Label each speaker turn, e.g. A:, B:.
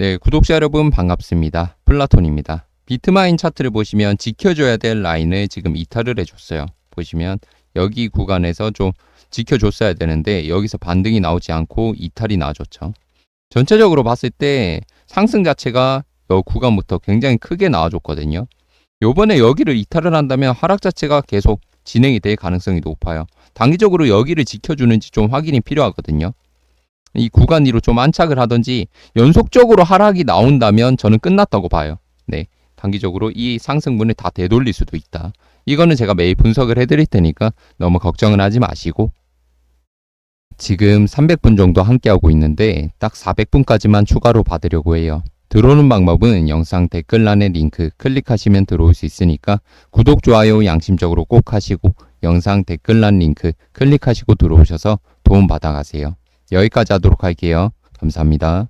A: 네, 구독자 여러분 반갑습니다. 플라톤입니다. 비트마인 차트를 보시면 지켜줘야 될 라인을 지금 이탈을 해줬어요. 보시면 여기 구간에서 좀 지켜줬어야 되는데 여기서 반등이 나오지 않고 이탈이 나와줬죠. 전체적으로 봤을 때 상승 자체가 여 구간부터 굉장히 크게 나와줬거든요. 요번에 여기를 이탈을 한다면 하락 자체가 계속 진행이 될 가능성이 높아요. 단기적으로 여기를 지켜주는지 좀 확인이 필요하거든요. 이 구간 위로 좀 안착을 하든지 연속적으로 하락이 나온다면 저는 끝났다고 봐요. 네. 단기적으로 이 상승분을 다 되돌릴 수도 있다. 이거는 제가 매일 분석을 해드릴 테니까 너무 걱정은 하지 마시고 지금 300분 정도 함께하고 있는데 딱 400분까지만 추가로 받으려고 해요. 들어오는 방법은 영상 댓글란에 링크 클릭하시면 들어올 수 있으니까 구독, 좋아요 양심적으로 꼭 하시고 영상 댓글란 링크 클릭하시고 들어오셔서 도움 받아가세요. 여기까지 하도록 할게요. 감사합니다.